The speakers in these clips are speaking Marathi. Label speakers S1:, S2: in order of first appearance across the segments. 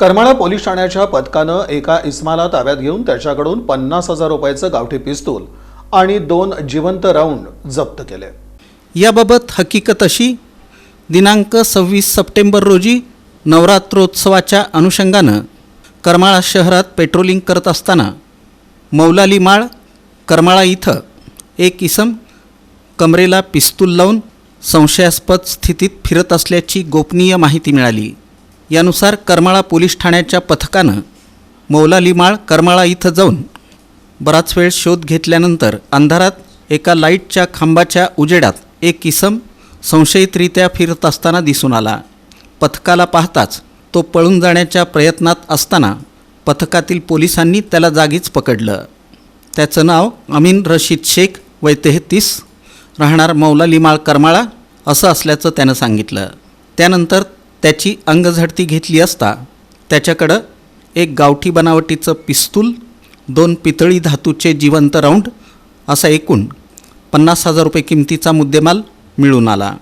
S1: करमाळा पोलीस ठाण्याच्या पथकानं एका इस्माला ताब्यात घेऊन त्याच्याकडून पन्नास हजार रुपयाचं गावठी पिस्तूल आणि दोन जिवंत राऊंड जप्त केले.
S2: याबाबत हकीकत अशी दिनांक सव्वीस सप्टेंबर रोजी नवरात्रोत्सवाच्या अनुषंगानं करमाळा शहरात पेट्रोलिंग करत असताना मौलाली माळ करमाळा इथं एक इसम कमरेला पिस्तूल लावून संशयास्पद स्थितीत फिरत असल्याची गोपनीय माहिती मिळाली. यानुसार करमाळा पोलीस ठाण्याच्या पथकानं मौलाली माळ करमाळा इथं जाऊन बराच वेळ शोध घेतल्यानंतर अंधारात एका लाईटच्या खांबाच्या उजेडात एक इसम संशयितरित्या फिरत असताना दिसून आला. पथकाला पाहताच तो पळून जाण्याच्या प्रयत्नात असताना पथकातील पोलिसांनी त्याला जागीच पकडलं. त्याचं नाव अमीन रशीद शेख वय तेहतीस राहणार मौलालीमाळ करमाळा असं असल्याचं त्यानं सांगितलं. त्यानंतर त्याची अंगझडती घेतली असता त्याच्याकडं एक गावठी बनावटीचं पिस्तूल दोन पितळी धातूचे जिवंत राऊंड असा एकूण पन्नास हजार रुपये किमतीचा मुद्देमाल मिळून आला.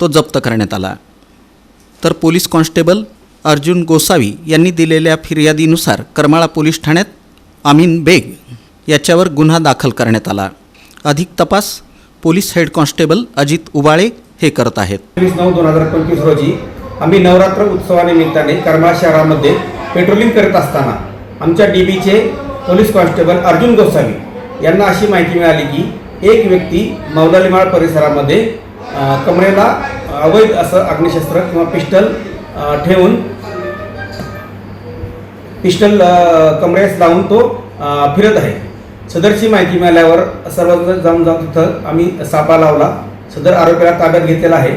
S2: तो जप्त करण्यात आला. तर पोलीस कॉन्स्टेबल अर्जुन गोसावी यांनी दिलेल्या फिर्यादीनुसार करमाळा पोलीस ठाण्यात अमीन बेग याच्यावर गुन्हा दाखल करण्यात आला. अधिक तपास police head constable Ajit Ubale हे करत आहेत.
S3: वीस नऊ दोन हजार पंचवीस रोजी आम्ही नवरात्र उत्सवानिमित्ताने करमाळ शहरामध्ये पेट्रोलिंग करत असताना आमच्या डी बीचे पोलीस कॉन्स्टेबल अर्जुन गोसावी यांना अशी माहिती मिळाली की एक व्यक्ती मौलालीमाळ परिसरामध्ये कमरेला अवैध असं अग्निशस्त्र किंवा पिस्टल ठेवून पिस्टल कमरेस लावून तो फिरत आहे. सदरची माहिती मिळाल्यावर सर्वजण जाऊन जाऊन तिथं आम्ही सापा लावला. सदर आरोपीला ताब्यात घेतलेला आहे.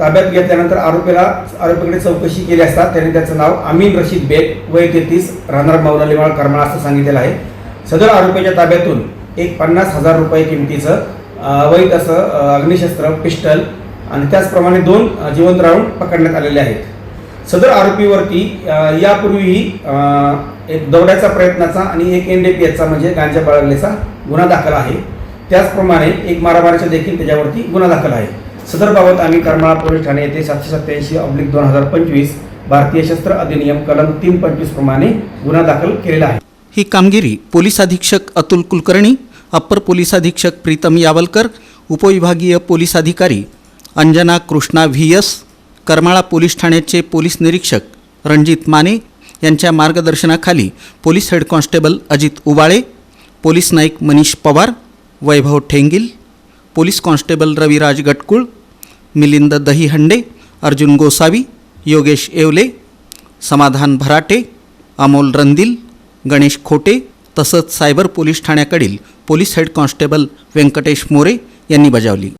S3: ताब्यात घेतल्यानंतर आरोपीला आरोपीकडे चौकशी केली असता त्याने त्याचं नाव अमीन रशीद बेग वय तेहतीस राहणार मौलालीमाळ करमाळा असं सांगितलेलं आहे. सदर आरोपीच्या ताब्यातून एक पन्नास हजार रुपये किमतीचं अ, अवैध असं अग्निशस्त्र पिस्टल आणि त्याचप्रमाणे दोन जिवंत राऊंड पकडण्यात आलेले आहेत. सदर आरोपीवरती यापूर्वीही एक दौड्याचा प्रयत्नाचा आणि एक एन डी पी एचचा म्हणजे गांजा बाळगल्याचा गुन्हा दाखल आहे. त्याचप्रमाणे एक मारामारीचा देखील त्याच्यावरती गुन्हा दाखल आहे. सदर बाबत आम्ही करमाळा पोलीस ठाणे येथे सातशे सत्याऐंशी अब्लिक दोन हजार पंचवीस भारतीय शस्त्र अधिनियम कलम तीन पंचवीस प्रमाणे गुन्हा दाखल केलेला आहे.
S2: ही कामगिरी पोलीस अधीक्षक अतुल कुलकर्णी अप्पर पोलीस अधीक्षक प्रीतम यावलकर उपविभागीय पोलीस अधिकारी Anjana Krishna V S Karmala police ठाण्याचे पोलीस निरीक्षक रणजित माने यांच्या मार्गदर्शनाखाली police head constable Ajit Ubale police Naik Manish Pawar Vaibhav Thengil police constable Raviraj Gatkul Milind Dahihande Arjun Gosavi Yogesh Yewale Samadhan Bharate Amol Randil Ganesh Khote तसंच cyber police ठाण्याकडील police head constable Vyankatesh More यांनी बजावली.